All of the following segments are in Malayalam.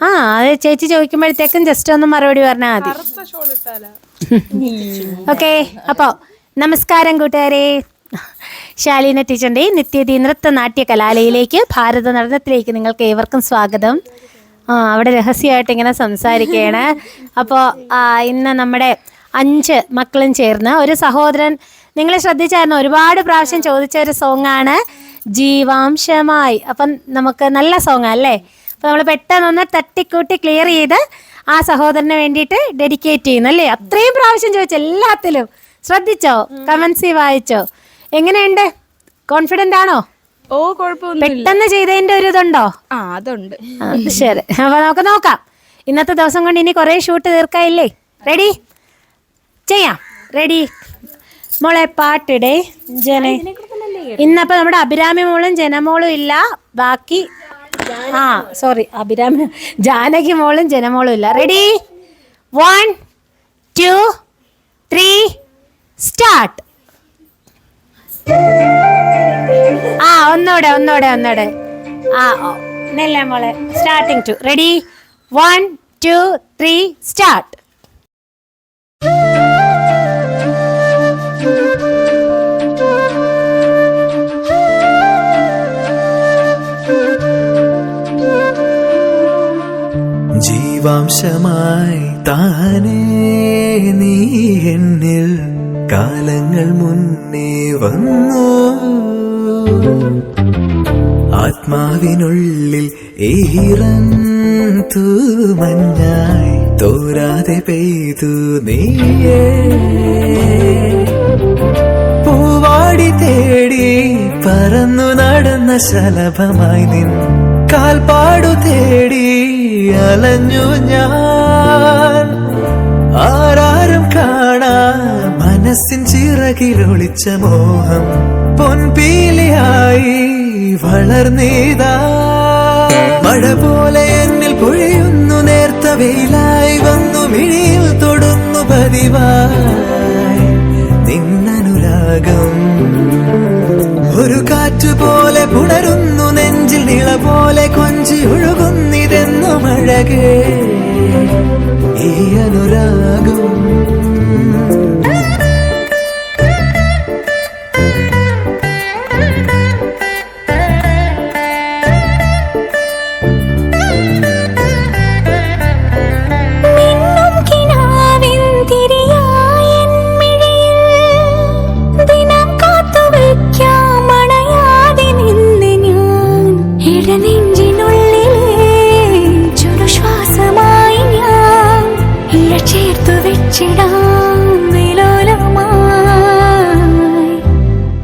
ആ അത് ചേച്ചി ചോദിക്കുമ്പോഴത്തേക്കും ജസ്റ്റ് ഒന്ന് മറുപടി പറഞ്ഞാൽ മതി. ഓക്കെ അപ്പോ നമസ്കാരം കൂട്ടുകാരെ. ശാലീന ടീച്ചറിന്റെ നിത്യതി നൃത്ത നാട്യ കലാലയിലേക്ക് ഭാരത നടനത്തിലേക്ക് നിങ്ങൾക്ക് ഏവർക്കും സ്വാഗതം. ആ അവിടെ രഹസ്യമായിട്ട് ഇങ്ങനെ സംസാരിക്കുകയാണ്. അപ്പോൾ ഇന്ന് നമ്മുടെ അഞ്ച് മക്കളും ചേർന്ന് ഒരു സഹോദരൻ നിങ്ങൾ ശ്രദ്ധിച്ചായിരുന്നു. ഒരുപാട് പ്രാവശ്യം ചോദിച്ച ഒരു സോങ്ങാണ് ജീവാംശമായി. അപ്പം നമുക്ക് നല്ല സോങ് അല്ലേ? അപ്പോൾ നമ്മൾ പെട്ടെന്നൊന്ന് തട്ടിക്കൂട്ടി ക്ലിയർ ചെയ്ത് ആ സഹോദരന് വേണ്ടിയിട്ട് ഡെഡിക്കേറ്റ് ചെയ്യുന്നു അല്ലേ? അത്രയും പ്രാവശ്യം ചോദിച്ചു എല്ലാത്തിലും. ശ്രദ്ധിച്ചോ? കമൻസി വായിച്ചോ? എങ്ങനെയുണ്ട്? കോൺഫിഡന്റ് ആണോ? ഓ കുഴപ്പമൊന്നും പെട്ടെന്ന് ചെയ്തതിന്റെ ഒരു ഇതുണ്ടോ? ആ അതുണ്ട്. ശരി. അപ്പൊ നമുക്ക് നോക്കാം. ഇന്നത്തെ ദിവസം കൊണ്ട് ഇനി കുറേ ഷൂട്ട് തീർക്കായില്ലേ റെഡി ചെയ്യാം. റെഡി മോളെ പാട്ടിടെ ജന ഇന്നപ്പോ നമ്മുടെ അഭിരാമി മോളും ജനമോളും ഇല്ല. ബാക്കി ആ സോറി അഭിരാമ ജാനകി മോളും ജനമോളും ഇല്ല. Ready one two three start ആ ഒന്നോടെ ഒന്നോടെ ഒന്നോടെ. ആ നെല്ലേ മോളെ? Starting two ready one two three start ജീവാംശമായി താനേ നീ എന്നിൽ കാലങ്ങൾ മുന്നേ വന്നു. ആത്മാവിനുള്ളിൽ ഈറൻ തൂമഞ്ഞായി തോരാതെ പെയ്തു നീയേ. പൂവാടി തേടി പറന്നു നടന്ന ശലഭമായി നിൻ കാൽപാടു തേടി അലഞ്ഞു ഞാൻ. ആരാരും കാണാ മനസ്സിൻ ചിറകിലൊളിച്ച മോഹം പൊൻപീലിയായി വളർന്നീതാ. മഴ പോലെ എന്നിൽ പൊഴിയുന്നു നേർത്ത വെയിലായി വന്നു മിഴിയിൽ തൊടുന്നു പതിവായി. നിന്നനുരാഗം ഒരു കാറ്റുപോലെ പുണരുന്നു നെഞ്ചിൽ നിള പോലെ കൊഞ്ചി ഒഴുകുന്നിതെന്നു മഴകേ ഈ അനുരാഗം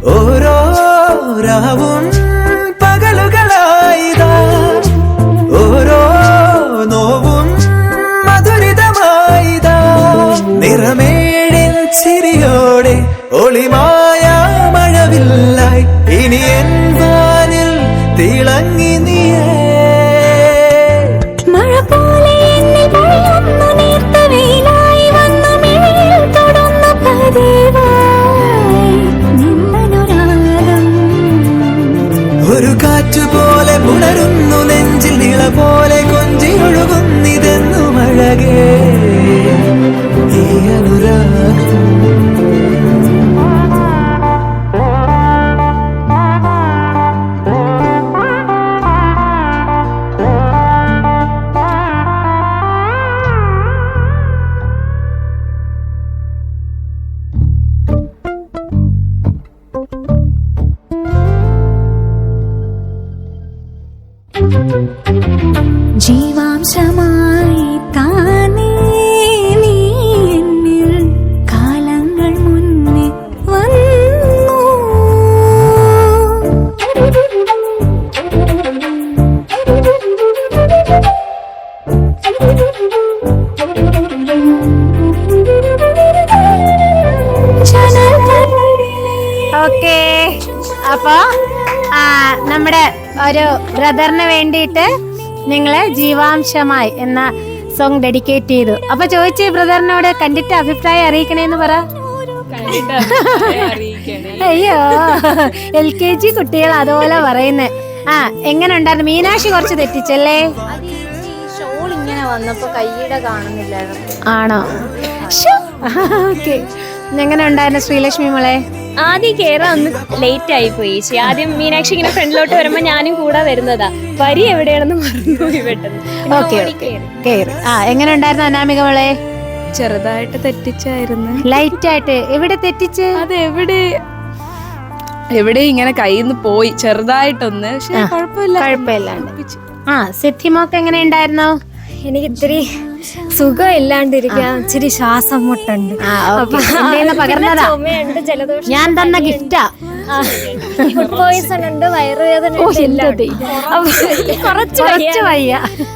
ഓരോ രാവും പകലുകളായിതാ. ഓരോ നോവും മധുരിതമായിതാ. നിറമേടിൽ ചിരിയോടെ ഒളിമായ മഴവില്ലായി. ഇനി എൻ വാനിൽ തിളങ്ങി നീയേ പോലെ പുണരുന്നു നെഞ്ചിൽ നിള പോലെ കൊഞ്ചി ഒഴുകുന്നിതെന്നു മഴകേ. ഈ അനുരാഗം ജീവാംശമായി താനേ നീ എന്നിൽ കാലങ്ങൾ മുന്നേ വന്നു. ഓക്കെ. അപ്പോ നമ്മുടെ ഒരു ബ്രദറിന് വേണ്ടിയിട്ട് നിങ്ങളെ ജീവാംശമായി എന്ന സോങ് ഡെഡിക്കേറ്റ് ചെയ്തു. അപ്പൊ ചോദിച്ചേ ബ്രദറിനോട് കണ്ടിട്ട് അഭിപ്രായം അറിയിക്കണേന്ന് പറ. അയ്യോ എൽ കെ ജി കുട്ടികൾ അതുപോലെ പറയുന്നേ. ആ എങ്ങനെ ഉണ്ടായിരുന്നു മീനാക്ഷി കുറച്ച് തെറ്റിച്ചല്ലേ? ഷോൾ ഇങ്ങനെ വന്നപ്പോ കൈയുടെ കാണുന്നില്ലായിരുന്നു. ആണോ? ഓക്കെ. എങ്ങനെ ഉണ്ടായിരുന്നു ശ്രീലക്ഷ്മി മോളെ? ആദ്യം കേറാൻ ഒന്ന് ലേറ്റ് ആയി പോയി. ചേച്ചി ആദ്യം മീനാക്ഷി ഇങ്ങനെ ഫ്രണ്ടിലോട്ട് വരുമ്പോ ഞാനും കൂടെ വരുന്നതാ. വരി എവിടെയാണെന്ന് മറന്നുപോയി പെട്ടെന്ന്. ഓക്കെ. കേറി. ആ എങ്ങനെ ഉണ്ടായിരുന്നു അനാമിക മോളെ? ചെറുതായിട്ട് തെറ്റിച്ചായിരുന്നു. ലൈറ്റ് ആയിട്ട്. എവിടെ തെറ്റിച്ച്? അത് എവിടെ? എവിടെ ഇങ്ങനെ കയ്യിൽ നിന്ന് പോയി. ചെറുതായിട്ടൊന്ന്. പക്ഷെ കുഴപ്പമില്ല. കുഴപ്പമില്ലാണ്ട്. ആ സിദ്ധിമോക്ക് എങ്ങനെ ഉണ്ടായിരുന്നു എനിക്ക് ഇത്തിരി സുഖം ഇല്ലാണ്ടിരിക്കാൻ ഇച്ചിരി ശ്വാസം മുട്ടുണ്ട് ചുമയുണ്ട് ജലദോഷം ഞാൻ തന്ന ഗിഫ്റ്റാ? ഫുഡ് പോയിസൺ ഉണ്ട് വയറുവേദന. കുറച്ച് കുറച്ച് വയ്യ.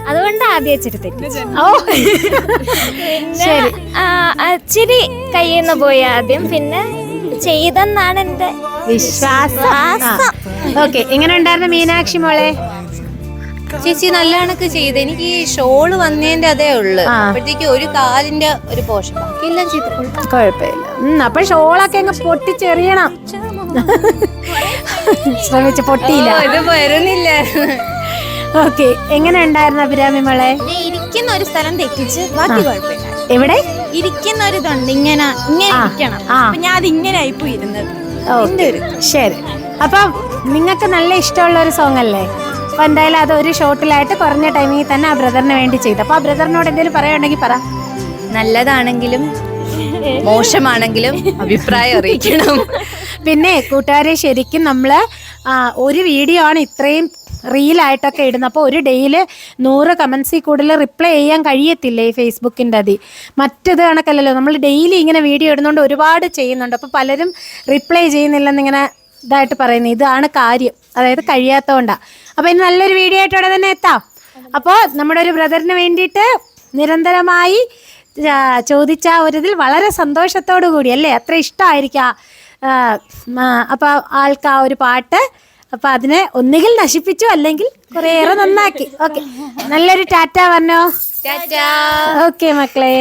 അതുകൊണ്ട് ആദ്യം ഇച്ചിരി ഓ. ശരി. ഇച്ചിരി കയ്യിൽ നിന്ന് പോയി ആദ്യം. പിന്നെ ചെയ്തെന്നാണ് എന്റെ വിശ്വാസം. ഓക്കെ എങ്ങനെ ഉണ്ടായിരുന്നു മീനാക്ഷി മോളെ? ചേച്ചി നല്ല കണക്ക് ചെയ്ത്. എനിക്ക് ഈ ഷോൾ വന്നതിന്റെ അതേ ഉള്ളു. അപ്പോഴത്തേക്ക് ഒരു കാലിന്റെ ഒരു പോഷൻ ബാക്കിയെല്ലാം ചെയ്ത് കുഴപ്പമില്ല. അപ്പൊ ഷോളൊക്കെ അങ്ങ് പൊട്ടിച്ചെറിയണം. ശ്രമിച്ച പൊട്ടിയില്ല. ഇത് വരുന്നില്ല. ഓക്കെ എങ്ങനെ ഉണ്ടായിരുന്നു അഭിരാമി മോളെ? ഇരിക്കുന്ന ഒരു സ്ഥലം തെറ്റിച്ച്. ബാക്കി കുഴപ്പമില്ല. എവിടെ? ഇരിക്കുന്ന ഒരു ഇതുണ്ട് ഇങ്ങനെ ഇങ്ങനെ ഇരിക്കണം. ഞാൻ അത് ഇങ്ങനെ ആയിപ്പോ ഇരുന്നത് ശരി. അപ്പൊ നിങ്ങൾക്ക് നല്ല ഇഷ്ടമുള്ള ഒരു സോങ് അല്ലേ? അപ്പൊ എന്തായാലും അത് ഒരു ഷോട്ടിലായിട്ട് കുറഞ്ഞ ടൈമിൽ തന്നെ ആ ബ്രദറിന് വേണ്ടി ചെയ്തു. അപ്പോൾ ആ ബ്രദറിനോട് എന്തെങ്കിലും പറയുകയാണെങ്കിൽ പറ. നല്ലതാണെങ്കിലും മോശമാണെങ്കിലും അഭിപ്രായം അറിയിക്കണം. പിന്നെ കൂട്ടുകാരെ ശരിക്കും നമ്മൾ ഒരു വീഡിയോ ആണ് ഇത്രയും റീലായിട്ടൊക്കെ ഇടുന്നത്. അപ്പോൾ ഒരു ഡേയിൽ നൂറ് കമൻസിൽ കൂടുതൽ റിപ്ലൈ ചെയ്യാൻ കഴിയത്തില്ല ഈ ഫേസ്ബുക്കിന്റെ അതി? മറ്റത് കണക്കല്ലല്ലോ നമ്മൾ ഡെയിലി ഇങ്ങനെ വീഡിയോ ഇടുന്നതുകൊണ്ട് ഒരുപാട് ചെയ്യുന്നുണ്ട്. അപ്പോൾ പലരും റിപ്ലൈ ചെയ്യുന്നില്ലെന്നിങ്ങനെ ഇതായിട്ട് പറയുന്നത്. ഇതാണ് കാര്യം. അതായത് കഴിയാത്തതുകൊണ്ടാണ് അപ്പോൾ ഇനി നല്ലൊരു വീഡിയോ ആയിട്ട് അവിടെ തന്നെ എത്താം. അപ്പോൾ നമ്മുടെ ഒരു ബ്രദറിന് വേണ്ടിയിട്ട് നിരന്തരമായി ചോദിച്ച ഒരു ഇതിൽ വളരെ സന്തോഷത്തോടു കൂടി അല്ലേ? അത്ര ഇഷ്ടമായിരിക്കാം അപ്പോൾ ആൾക്ക് ആ ഒരു പാട്ട് അപ്പോൾ അതിനെ ഒന്നുകിൽ നശിപ്പിച്ചു അല്ലെങ്കിൽ കുറേയേറെ നന്നാക്കി. ഓക്കെ. നല്ലൊരു ടാറ്റ പറഞ്ഞോ? ഓക്കെ മക്കളെ.